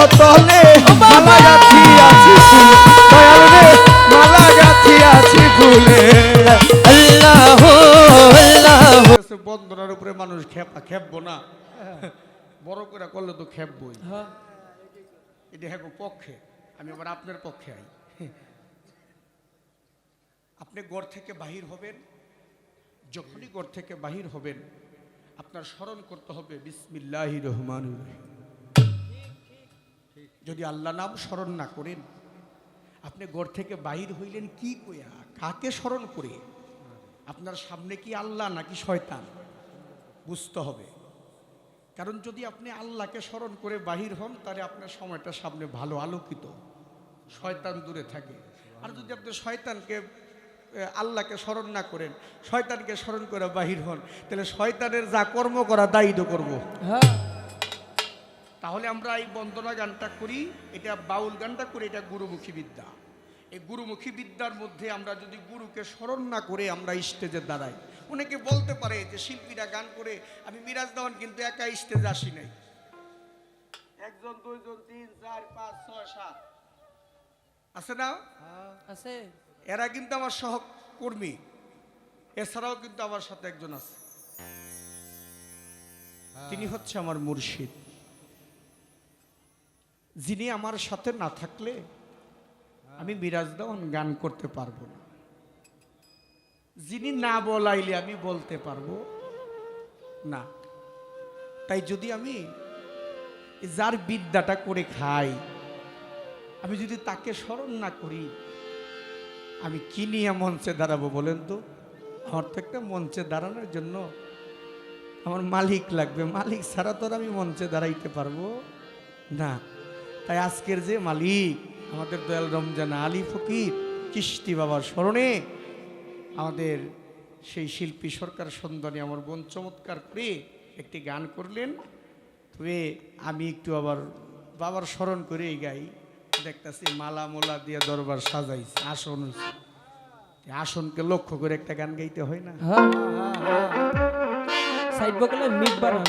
তলে মালা গাছি আছি ফুলে। দয়াল রে মালা গাছি আছি ফুলে। আল্লাহ আল্লাহ। বন্দনার উপরে মানুষ খেপা খেপবো না। বড় করে করলে তো খেপবই। এটা হ্যাঁ পক্ষে। আমি আবার আপনার পক্ষে আই। আপনি ঘর থেকে বাহির হবেন। যখনই ঘর থেকে বাহির হবেন আপনার স্মরণ করতে হবে বিসমিল্লাহ রহমান যদি আল্লাহ নাম স্মরণ না করেন, আপনি গড় থেকে বাহির হইলেন কি কইয়া? কাকে স্মরণ করে? আপনার সামনে কি আল্লাহ নাকি শয়তান? বুঝতে হবে। কারণ যদি আপনি আল্লাহকে স্মরণ করে বাহির হন, তাহলে আপনার সময়টা সামনে ভালো আলোকিত। শয়তান দূরে থাকে। আর যদি আপনি শয়তানকে আল্লাহকে স্মরণ না করেন, শয়তানকে স্মরণ করে বাহির হন, তাহলে শয়তানের যা কর্ম করা দায়িত্ব করব। তাহলে আমরা এই বন্দনা গানটা করি এটা বাউল গানটা করি এটা গুরুমুখী বিদ্যা। এই গুরুমুখী বিদ্যার মধ্যে আমরা যদি গুরুকে স্মরণ না করে আমরা স্টেজে দাঁড়াই। অনেকে বলতে পারে যে শিল্পীরা গান করে আমি মিরাজ দেওয়ান কিন্তু একা স্টেজে আসি নাই। একজন দুইজন তিন চার পাঁচ ছয় সাত। আছে না? আছে। এরা কিন্তু আমার সহকর্মী। এছাড়াও কিন্তু আমার সাথে একজন আছে। তিনি হচ্ছে আমার মুর্শিদ। যিনি আমার সাথে না থাকলে আমি মিরাজ দেওয়ান গান করতে পারব না। যিনি না বলাইলে আমি বলতে পারব না। তাই যদি আমি যার বিদ্যাটা করে খাই আমি যদি তাকে স্মরণ না করি আমি কি নিয়ে মঞ্চে দাঁড়াবো বলেন তো? আমার তো একটা মঞ্চে দাঁড়ানোর জন্য আমার মালিক লাগবে। মালিক ছাড়া তো আমি মঞ্চে দাঁড়াইতে পারব না। তাই আজকের যে মালিক, আমাদের দয়াল রমজান আলী ফকির কিস্তি বাবার স্মরণে আমাদের সেই শিল্পী সরকার সুন্দরী আমার বোন চমৎকার করে একটি গান করলেন। তবে আমি একটু আবার বাবার স্মরণ করেই গাই। দেখতেছি মালা মোলা দিয়ে দরবার সাজাইছে, আসন। আসনকে লক্ষ্য করে একটা গান গাইতে হয় না? সাইড বকলে মিট বানান।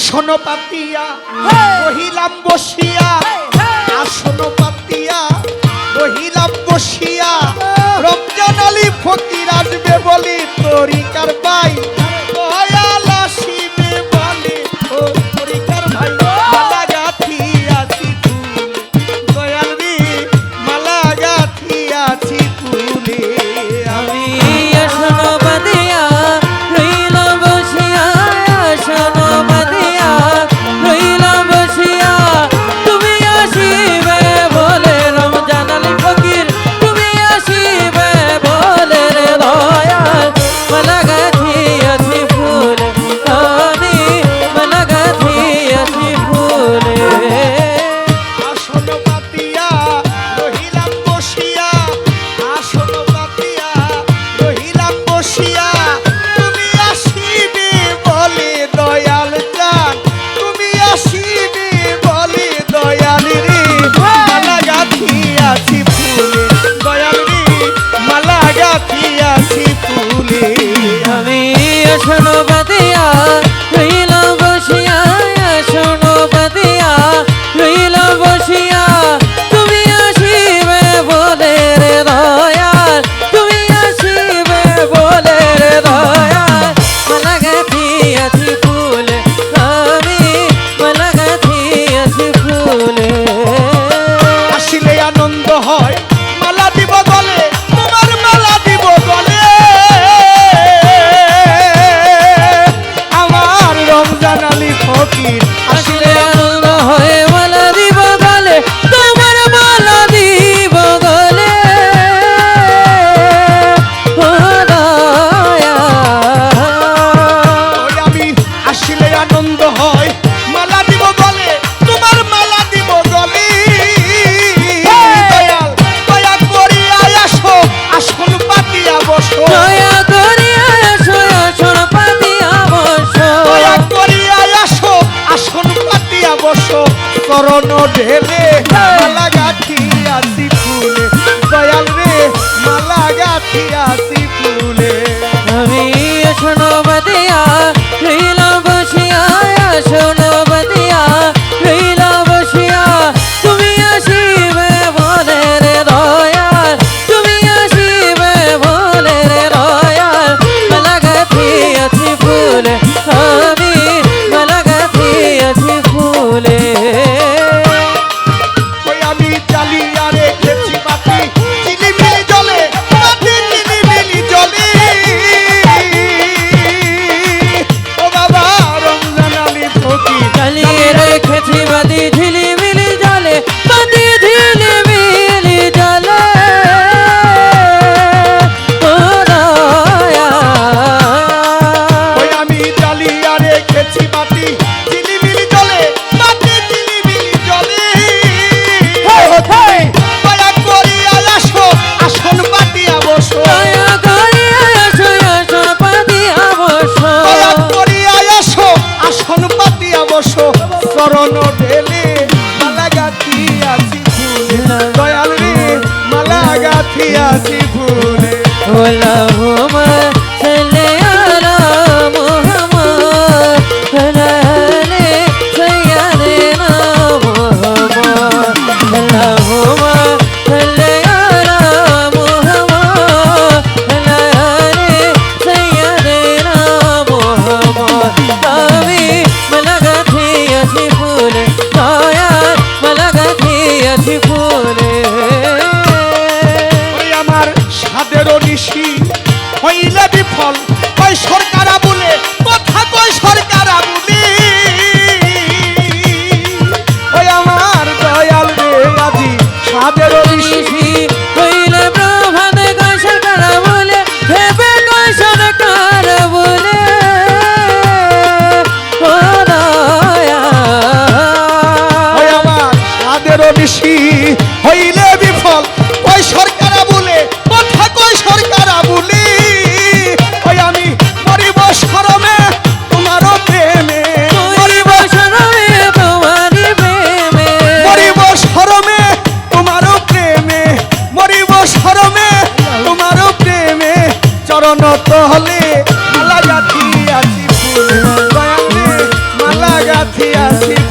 আসন পাতিয়া কহিলাম বসিয়া। আসন পাতিয়া কহিলাম বসিয়া। রহিলাম ঢেলে মালা গাঁথি আসি ফুলে। দয়াল রে মালা গাঁথি আসি Sipu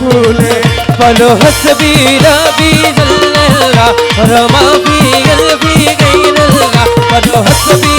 ভুলে বলো হসবি রবি রমা বি গল বি গই বলো হসবি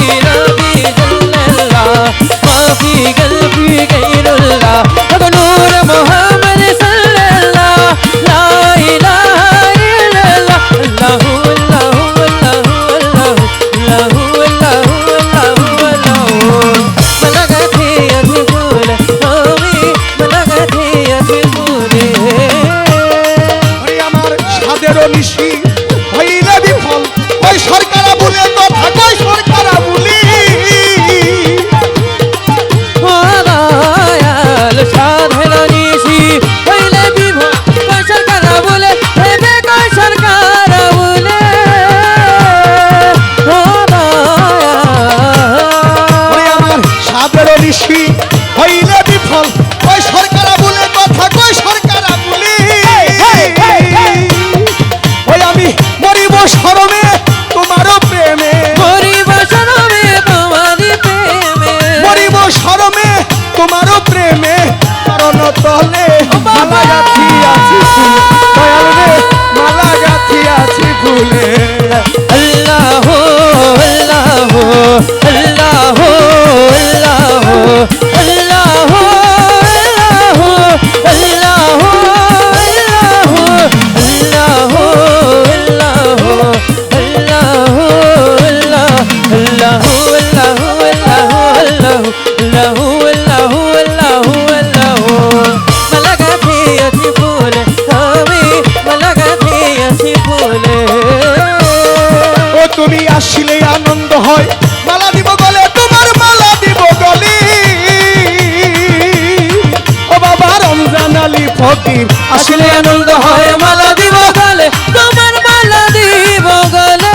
কি আসলে আনন্দ হয় মালা দিব গলে তোমার মালা দিব গালে।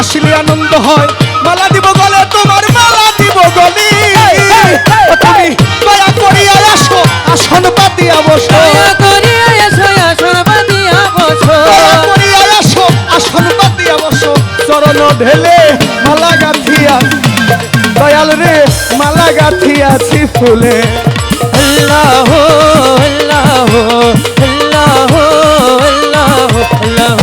আসলে আনন্দ হয় মালা দিব গলে তোমার মালা দিব গলি। তুমি দয়া করিয়া আসো আসন পাতিয়া বসো। করিয়া আসো আসন পাতিয়া বসো। করিয়া আসো আসন পাতিয়া বসো। চরণ ঢেলে গাথিয়াছি ফুলে আল্লাহ আল্লাহ আল্লাহ আল্লাহ আল্লাহ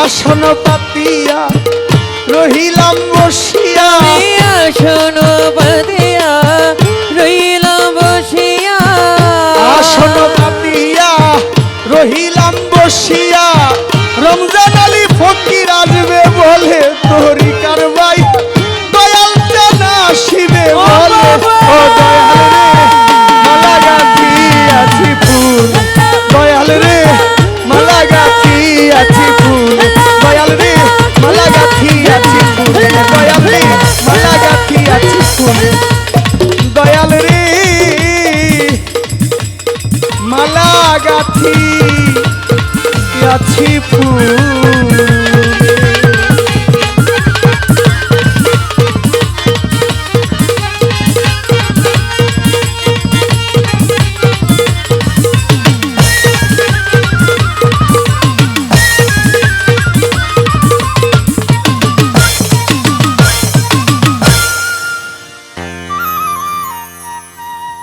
আসন পাতিয়া রহিলাম বসিয়া আসন বসিয়া রমজান